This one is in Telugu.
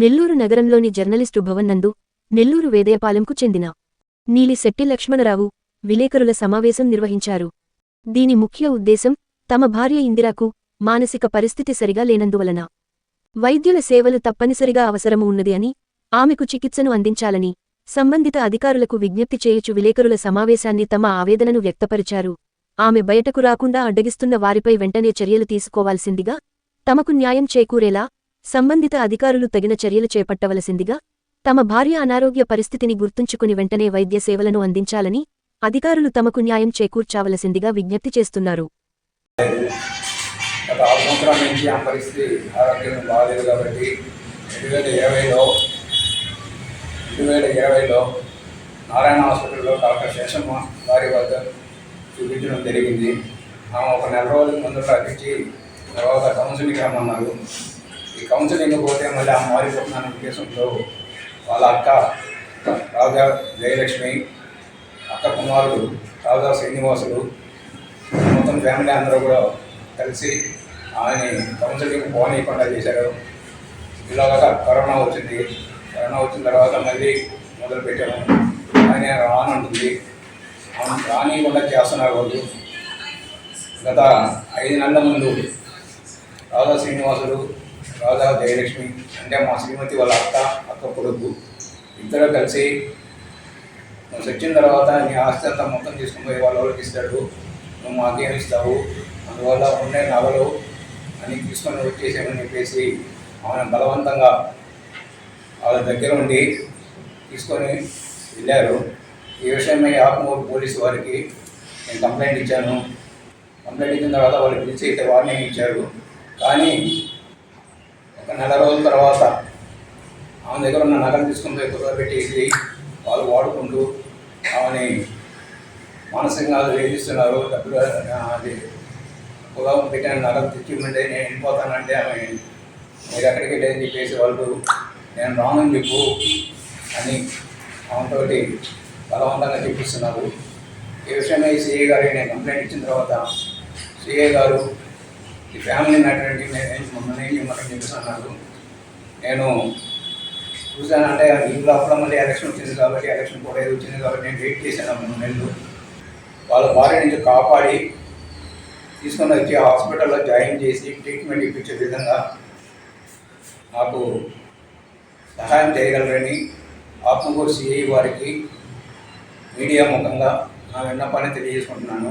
నెల్లూరు నగరంలోని జర్నలిస్టు భవన్ నందు నెల్లూరు వేదయపాలెంకు చెందిన నీలి శెట్టి లక్ష్మణరావు విలేకరుల సమావేశం నిర్వహించారు. దీని ముఖ్య ఉద్దేశం తమ భార్య ఇందిరాకు మానసిక పరిస్థితి సరిగా లేనందువలన వైద్యుల సేవలు తప్పనిసరిగా అవసరము ఉన్నది అని ఆమెకు చికిత్సను అందించాలని సంబంధిత అధికారులకు విజ్ఞప్తి చేయుచు విలేకరుల సమావేశాన్ని తమ ఆవేదనను వ్యక్తపరిచారు. ఆమె బయటకు రాకుండా అడ్డగిస్తున్న వారిపై వెంటనే చర్యలు తీసుకోవాల్సిందిగా తమకు న్యాయం చేకూరేలా సంబంధిత అధికారులు తగిన చర్యలు చేపట్టవలసిందిగా తమ భార్య అనారోగ్య పరిస్థితిని గుర్తుంచుకుని వెంటనే వైద్య సేవలను అందించాలని అధికారులు తమకు న్యాయం చేకూర్చావలసిందిగా విజ్ఞప్తి చేస్తున్నారు. గత ఆరు సంవత్సరాల నుంచి ఆ పరిస్థితి ఆరోగ్యం బాగాలేదు కాబట్టి రెండు వేల ఇరవైలో రెండు వేల ఇరవైలో నారాయణ హాస్పిటల్లో డాక్టర్ శేషమ్మ వారి వద్ద చూపించడం జరిగింది. ఆమె ఒక నెల రోజుల ముందు రప్పించి తర్వాత కౌన్సిలింగ్ రమ్మన్నారు ఈ కౌన్సిలింగ్ పోతే మళ్ళీ ఆ మారిపోతున్నాను ఉద్దేశంతో వాళ్ళ అక్క రాజా జయలక్ష్మి అక్క కుమారుడు రాజా శ్రీనివాసులు మొత్తం ఫ్యామిలీ అందరూ కూడా కలిసి ఆయన కౌన్సిలింగ్ పోనీయకుండా చేశారు. ఇలాగా కరోనా వచ్చింది. కరోనా వచ్చిన తర్వాత మళ్ళీ మొదలు పెట్టాము. ఆయన రానంటుంది. ఆమె రానియకుండా చేస్తున్నారు వాళ్ళు గత ఐదు నెలల ముందు రాధా శ్రీనివాసులు రాధా జయలక్ష్మి అంటే మా శ్రీమతి వాళ్ళ అత్త అక్క కొడుకు ఇద్దరు కలిసి నువ్వు తర్వాత నీ ఆస్తి అంతా మొత్తం తీసుకుని పోయి వాళ్ళ వాళ్ళకి ఇస్తాడు. నువ్వు మాకేం ఇస్తావు? అందువల్ల ఉండే నగలు అని తీసుకొని వచ్చేసామని చెప్పేసి ఆమె బలవంతంగా వాళ్ళ దగ్గర ఉండి తీసుకొని వెళ్ళారు. ఈ విషయమై ఆత్మూరు పోలీసు వారికి నేను కంప్లైంట్ ఇచ్చాను. కంప్లైంట్ ఇచ్చిన తర్వాత వాళ్ళు పిలిచి అయితే వార్నింగ్ ఇచ్చారు. కానీ నెల రోజుల తర్వాత ఆమె దగ్గర ఉన్న నగలు తీసుకుని పోయి కుదరబెట్టేసి వాళ్ళు వాడుకుంటూ ఆమెని మానసికంగా వేధిస్తున్నారు. డబ్బులు అది పొలం పెట్టిన నగలు తెచ్చిమంటే నేను వెళ్ళిపోతానంటే ఆమె మీరు ఎక్కడికి వెళ్ళని చెప్పేసి వాళ్ళు నేను రానని చెప్పు అని ఆమెతోటి బలవంతంగా చెప్పిస్తున్నారు. ఈ విషయమై సిఐ గారికి నేను కంప్లైంట్ ఇచ్చిన తర్వాత సిఐ గారు ఈ ఫ్యామిలీ మ్యాటర్ నేను మేము మమ్మల్ని చెప్పేసి అన్నారు నేను అంటే ఇంట్లో అప్పుడు మళ్ళీ ఎలక్షన్ వచ్చింది కాబట్టి ఎలక్షన్ కూడా ఏదో వచ్చింది కాబట్టి నేను వెయిట్ చేశాను మూడు నెలలు. వాళ్ళ భార్య నుంచి కాపాడి తీసుకొని వచ్చి హాస్పిటల్లో జాయిన్ చేసి ట్రీట్మెంట్ ఇప్పించే విధంగా నాకు సహాయం చేయగలరని ఆత్మకూరు సిఐ వారికి మీడియా ముఖంగా నా విన్నపాన్ని తెలియజేసుకుంటున్నాను.